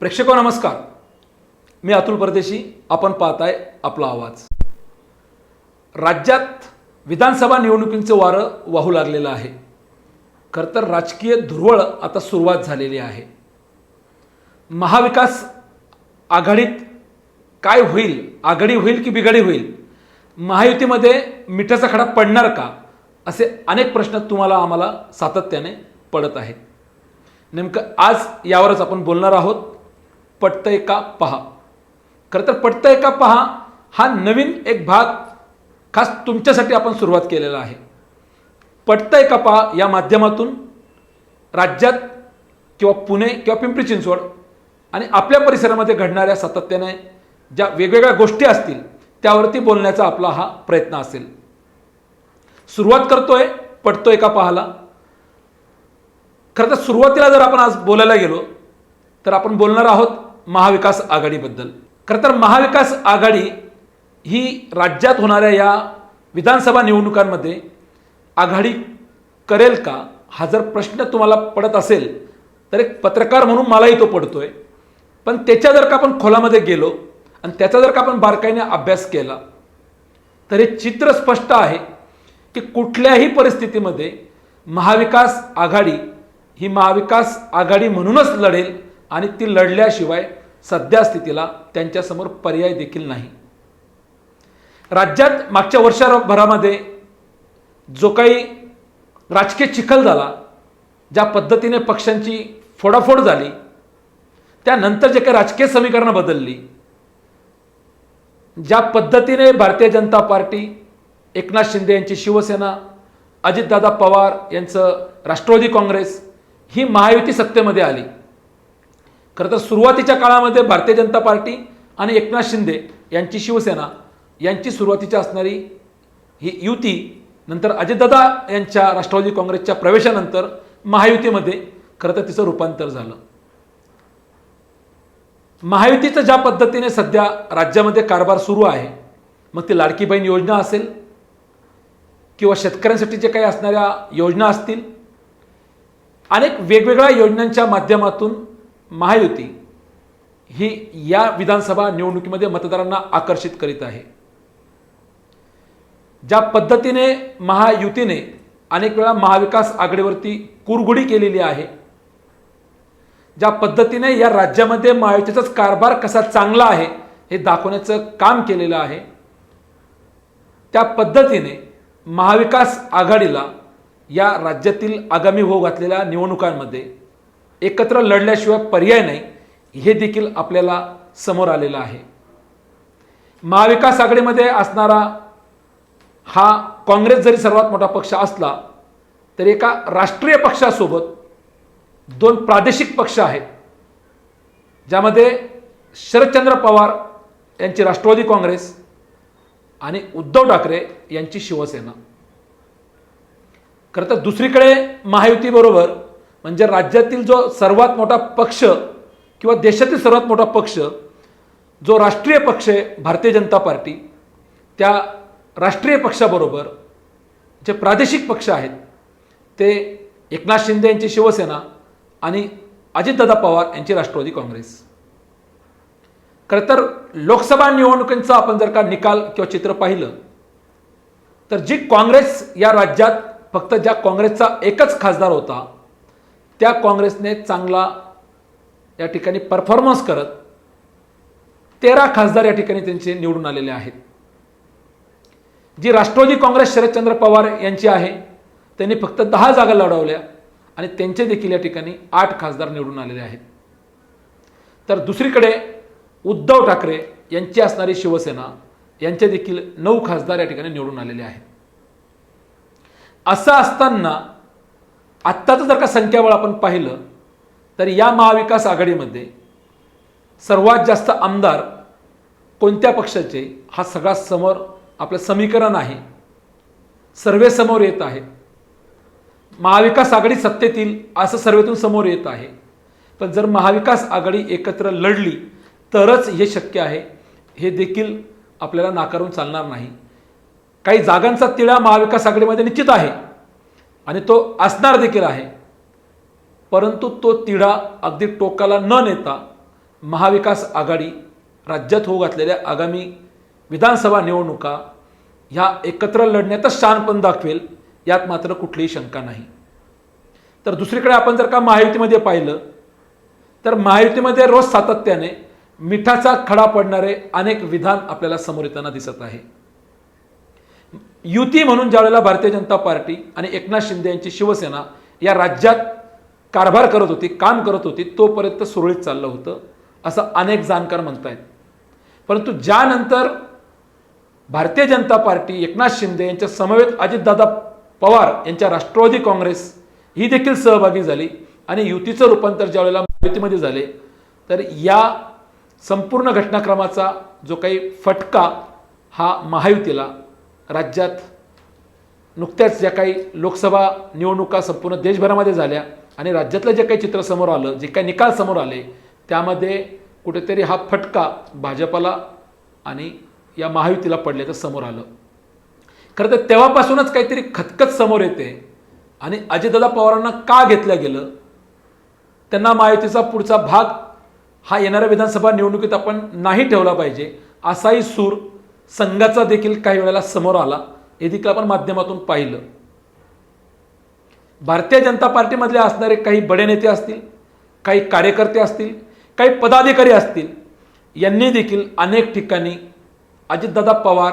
प्रेक्षको नमस्कार. मी अतुल परदेशी. आपण पाहताय आपला आवाज. राज्यात विधानसभा निवडणुकींचं वारं वाहू लागलेलं आहे. खरं तर राजकीय धुरवळ आता सुरुवात झालेली आहे. महाविकास आघाडीत काय होईल? आघाडी होईल की बिघाडी होईल? महायुतीमध्ये मिठाचा खडा पडणार का? असे अनेक प्रश्न तुम्हाला आम्हाला सातत्याने पडत आहेत. नेमकं आज यावरच आपण बोलणार आहोत. पटतंय का पहा. खरं तर पटतंय का पहा हा नवीन एक भाग खास तुमच्यासाठी आपण सुरुवात केलेला आहे. पटतंय का पहा या माध्यमातून राज्यात किंवा पुणे किंवा पिंपरी चिंचवड आणि आपल्या परिसरामध्ये घडणाऱ्या सातत्याने ज्या वेगवेगळ्या गोष्टी असतील त्यावरती बोलण्याचा आपला हा प्रयत्न असेल. सुरुवात करतोय पटतोय का पाहाला. खरं तर सुरुवातीला जर आपण आज बोलायला गेलो तर आपण बोलणार आहोत महाविकास आघाडीबद्दल. खरं तर महाविकास आघाडी ही राज्यात होणाऱ्या या विधानसभा निवडणुकांमध्ये आघाडी करेल का? हा जर प्रश्न तुम्हाला पडत असेल तर एक पत्रकार म्हणून मलाही तो पडतोय. पण त्याच्या जर का आपण खोलामध्ये गेलो आणि त्याचा जर का आपण बारकाईने अभ्यास केला तर हे चित्र स्पष्ट आहे की कुठल्याही परिस्थितीमध्ये महाविकास आघाडी ही महाविकास आघाडी म्हणूनच लढेल आणि ती लढल्याशिवाय सध्या स्थितीला त्यांच्यासमोर पर्याय देखील नाही. राज्यात मागच्या वर्षभरामध्ये जो काही राजकीय चिखल झाला ज्या पद्धतीने पक्षांची फोडाफोड झाली त्यानंतर जे काही राजकीय समीकरणं बदलली ज्या पद्धतीने भारतीय जनता पार्टी एकनाथ शिंदे यांची शिवसेना अजितदादा पवार यांचं राष्ट्रवादी काँग्रेस ही महायुती सत्तेमध्ये आली. खरं तर सुरुवातीच्या काळामध्ये भारतीय जनता पार्टी आणि एकनाथ शिंदे यांची शिवसेना यांची सुरुवातीची असणारी ही युती नंतर अजितदादा यांच्या राष्ट्रवादी काँग्रेसच्या प्रवेशानंतर महायुतीमध्ये खरं तर तिचं रूपांतर झालं. महायुतीचं ज्या पद्धतीने सध्या राज्यामध्ये कारभार सुरू आहे मग ती लाडकी बहीण योजना असेल किंवा शेतकऱ्यांसाठी जे काही असणाऱ्या योजना असतील अनेक वेगवेगळ्या योजनांच्या माध्यमातून महायुती ही या विधानसभा निवडणुकीमध्ये मतदारांना आकर्षित करीत आहे. ज्या पद्धतीने महायुतीने अनेक वेळा महाविकास आघाडीवरती कुरघुडी केलेली आहे ज्या पद्धतीने या राज्यामध्ये महायुतीचाच कारभार कसा चांगला आहे हे दाखवण्याचं काम केलेलं आहे त्या पद्धतीने महाविकास आघाडीला या राज्यातील आगामी होऊ घातलेल्या निवडणुकांमध्ये एकत्र लढल्याशिवाय पर्याय नाही हे देखील आपल्याला समोर आलेलं आहे. महाविकास आघाडीमध्ये असणारा हा काँग्रेस जरी सर्वात मोठा पक्ष असला तरी एका राष्ट्रीय पक्षासोबत दोन प्रादेशिक पक्ष आहेत ज्यामध्ये शरदचंद्र पवार यांची राष्ट्रवादी काँग्रेस आणि उद्धव ठाकरे यांची शिवसेना. खरं तर दुसरीकडे महायुतीबरोबर म्हणजे राज्यातील जो सर्वात मोठा पक्ष किंवा देशातील सर्वात मोठा पक्ष जो राष्ट्रीय पक्ष आहे भारतीय जनता पार्टी त्या राष्ट्रीय पक्षाबरोबर जे प्रादेशिक पक्ष आहेत ते एकनाथ शिंदे यांची शिवसेना आणि अजितदादा पवार यांची राष्ट्रवादी काँग्रेस. खरं तर लोकसभा निवडणुकींचा आपण जर का निकाल किंवा चित्र पाहिलं तर जी काँग्रेस या राज्यात फक्त ज्या काँग्रेसचा एकच खासदार होता त्या काँग्रेसने चांगला या ठिकाणी परफॉर्मन्स करत तेरा खासदार या ठिकाणी त्यांचे निवडून आलेले आहेत. जी राष्ट्रवादी काँग्रेस शरदचंद्र पवार यांची आहे त्यांनी फक्त दहा जागा लढवल्या आणि त्यांचे देखील या ठिकाणी आठ खासदार निवडून आलेले आहेत. तर दुसरीकडे उद्धव ठाकरे यांची असणारी शिवसेना यांचे देखील नऊ खासदार या ठिकाणी निवडून आलेले आहेत. असं असताना आत्ताचं जर का संख्याबळ आपण पाहिलं तर या महाविकास आघाडीमध्ये सर्वात जास्त आमदार कोणत्या पक्षाचे हा सगळा समोर आपलं समीकरण आहे. सर्वे समोर येत आहे. महाविकास आघाडी सत्तेत येईल असं सर्वेतून समोर येत आहे. पण जर महाविकास आघाडी एकत्र लढली तरच हे शक्य आहे. हे देखील आपल्याला नाकारून चालणार नाही. काही जागांचा तिळा महाविकास आघाडीमध्ये निश्चित आहे. आणि तो असणार देखील आहे. परंतु तो तिढा अगदी टोकाला न नेता महाविकास आघाडी राज्यात होऊ घातलेल्या आगामी विधानसभा निवडणुका ह्या एकत्र लढण्यातच शानपण दाखवेल यात मात्र कुठलीही शंका नाही. तर दुसरीकडे आपण जर का महायुतीमध्ये पाहिलं तर महायुतीमध्ये रोज सातत्याने मिठाचा खडा पडणारे अनेक विधान आपल्याला समोर येताना दिसत आहे. युती म्हणून ज्यावेळेला भारतीय जनता पार्टी आणि एकनाथ शिंदे यांची शिवसेना या राज्यात कारभार करत होती काम करत होती तोपर्यंत सुरळीत चाललं होतं असं अनेक जाणकार म्हणतायत. परंतु ज्यानंतर भारतीय जनता पार्टी एकनाथ शिंदे यांच्या समवेत अजितदादा पवार यांच्या राष्ट्रवादी काँग्रेस ही देखील सहभागी झाली आणि युतीचं रूपांतर ज्यावेळेला महायुतीमध्ये झाले तर या संपूर्ण घटनाक्रमाचा जो काही फटका हा महायुतीला राज्यात नुकत्याच ज्या काही लोकसभा निवडणुका संपूर्ण देशभरामध्ये झाल्या आणि राज्यातलं जे काही चित्र समोर आलं जे काही निकाल समोर आले त्यामध्ये कुठेतरी हा फटका भाजपला आणि या महायुतीला पडल्याचं समोर आलं. खरं तर तेव्हापासूनच काहीतरी खतखत समोर येते आणि अजितदादा पवारांना का घेतलं गेलं? त्यांना महायुतीचा पुढचा भाग हा येणाऱ्या विधानसभा निवडणुकीत आपण नाही ठेवला पाहिजे असाही सूर संघाचा देखील काही वेळेला समोर आला. हे देखील आपण माध्यमातून पाहिलं. भारतीय जनता पार्टीमधले असणारे काही बडे नेते असतील काही कार्यकर्ते असतील काही पदाधिकारी असतील यांनी देखील अनेक ठिकाणी अजितदादा पवार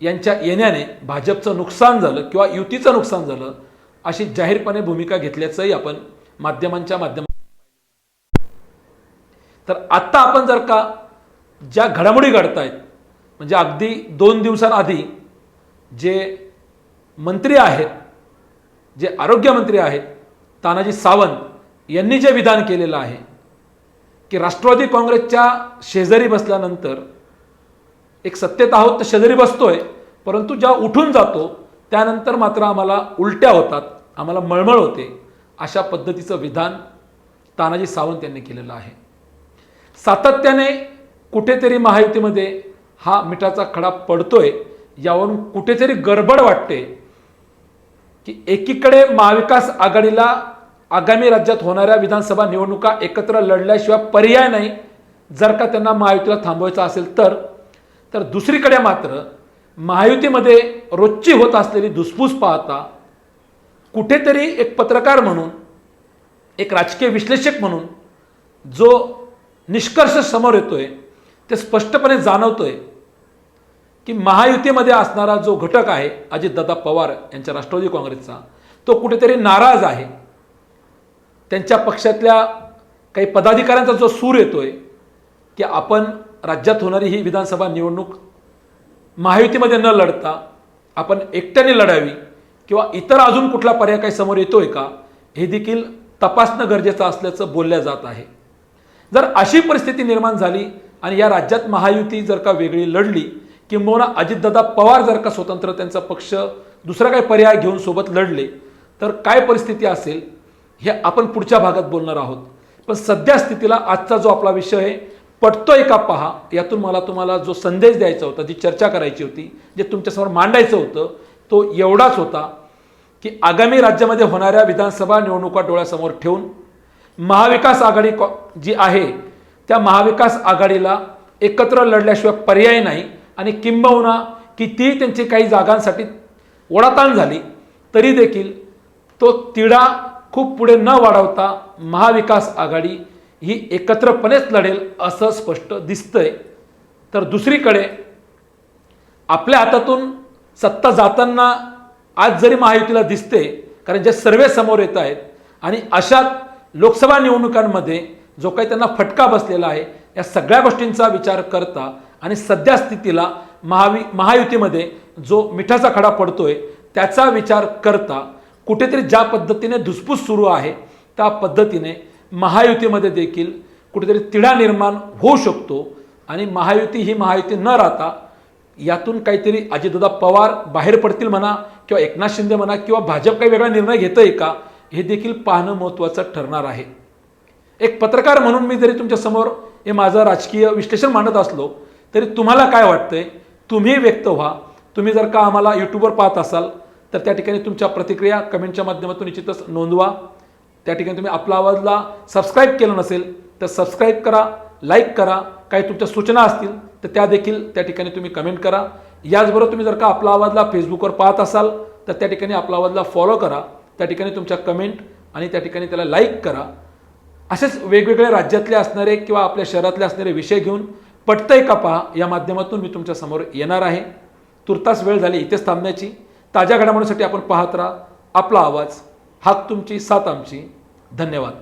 यांच्या येण्याने भाजपचं नुकसान झालं किंवा युतीचं नुकसान झालं अशी जाहीरपणे भूमिका घेतल्याचंही आपण माध्यमांच्या माध्यम तर आत्ता आपण जर का ज्या घडामोडी घडतायत म्हणजे अगदी दोन दिवसांआधी जे मंत्री आहेत जे आरोग्यमंत्री आहेत तानाजी सावंत यांनी जे विधान केलेलं आहे की राष्ट्रवादी काँग्रेसच्या शेजारी बसल्यानंतर एक सत्तेत आहोत तर शेजारी बसतोय परंतु जेव्हा उठून जातो त्यानंतर मात्र आम्हाला उलट्या होतात आम्हाला मळमळ होते अशा पद्धतीचं विधान तानाजी सावंत यांनी केलेलं आहे. सातत्याने कुठेतरी महायुतीमध्ये हा मिठाचा खडा पडतोय यावरून कुठेतरी गडबड वाटते की एकीकडे महाविकास आघाडीला आगामी राज्यात होणाऱ्या विधानसभा निवडणुका एकत्र लढल्याशिवाय पर्याय नाही. जर का त्यांना महायुतीला थांबवायचं असेल तर तर दुसरीकडे मात्र महायुतीमध्ये रोजची होत असलेली धुसफूस पाहता कुठेतरी एक पत्रकार म्हणून एक राजकीय विश्लेषक म्हणून जो निष्कर्ष समोर येतोय ते स्पष्टपणे जाणवतोय की महायुतीमध्ये असणारा जो घटक आहे अजितदादा पवार यांच्या राष्ट्रवादी काँग्रेसचा तो कुठेतरी नाराज आहे. त्यांच्या पक्षातल्या काही पदाधिकाऱ्यांचा जो सूर येतोय की आपण राज्यात होणारी ही विधानसभा निवडणूक महायुतीमध्ये न लढता आपण एकट्याने लढावी किंवा इतर अजून कुठला पर्याय काही समोर येतोय का हे देखील तपासणं गरजेचं असल्याचं बोलल्या जात आहे. जर अशी परिस्थिती निर्माण झाली आणि या राज्यात महायुती जर का वेगळी लढली किंबहुना अजितदादा पवार जर का स्वतंत्र त्यांचा पक्ष दुसरा काही पर्याय घेऊन सोबत लढले तर काय परिस्थिती असेल हे आपण पुढच्या भागात बोलणार आहोत. पण सध्या स्थितीला आजचा जो आपला विषय आहे पटतोय का पहा यातून मला तुम्हाला जो संदेश द्यायचा होता जी चर्चा करायची होती जे तुमच्यासमोर मांडायचं होतं तो एवढाच होता की आगामी राज्यामध्ये होणाऱ्या विधानसभा निवडणुका डोळ्यासमोर ठेवून महाविकास आघाडी कॉ- जी आहे त्या महाविकास आघाडीला एकत्र लढल्याशिवाय पर्याय नाही आणि किंबहुना कितीही त्यांची काही जागांसाठी ओढाताण झाली तरी देखील तो तिढा खूप पुढे न वाढवता महाविकास आघाडी ही एकत्रपणेच लढेल असं स्पष्ट दिसतंय. तर दुसरीकडे आपल्या हातातून सत्ता जाताना आज जरी महायुतीला दिसते कारण जे सर्वे समोर येत आहेत आणि अशात लोकसभा निवडणुकांमध्ये जो काही त्यांना फटका बसलेला आहे या सगळ्या गोष्टींचा विचार करता आणि सध्या स्थितीला महावि महायुतीमध्ये जो मिठाचा खडा पडतोय त्याचा विचार करता कुठेतरी ज्या पद्धतीने धुसफूस सुरू आहे त्या पद्धतीने महायुतीमध्ये देखील कुठेतरी तिढा निर्माण होऊ शकतो आणि महायुती ही महायुती न राहता यातून काहीतरी अजितदादा पवार बाहेर पडतील म्हणा किंवा एकनाथ शिंदे म्हणा किंवा भाजप काही वेगळा निर्णय घेतोय का हे देखील पाहणं महत्त्वाचं ठरणार आहे. एक पत्रकार म्हणून मी जरी तुमच्यासमोर हे माझं राजकीय विश्लेषण मांडत असलो तरी तुम्हाला काय वाटतंय? तुम्ही व्यक्त व्हा. तुम्ही जर का आम्हाला यूट्यूबवर पाहत असाल तर त्या ठिकाणी तुमच्या प्रतिक्रिया कमेंटच्या माध्यमातून निश्चितच नोंदवा. त्या ठिकाणी तुम्ही आपला आवाजला सबस्क्राईब केलं नसेल तर सबस्क्राईब करा लाईक करा. काही तुमच्या सूचना असतील तर त्या देखील त्या ठिकाणी तुम्ही कमेंट करा. याचबरोबर तुम्ही जर का आपला आवाजला फेसबुकवर पाहत असाल तर त्या ठिकाणी आपला आवाजला फॉलो करा. त्या ठिकाणी तुमच्या कमेंट आणि त्या ठिकाणी त्याला लाईक करा. असेच वेगवेगळ्या राज्यातले असणारे किंवा आपल्या शहरातले असणारे विषय घेऊन पटतंय का पहा या माध्यमातून मी तुमच्यासमोर येणार आहे. तुर्तास वेळ झाली इथेच थांबण्याची. ताज्या घडामोडीसाठी आपण पाहत राहा. आपला आवाज हात तुमची साथ आमची. धन्यवाद.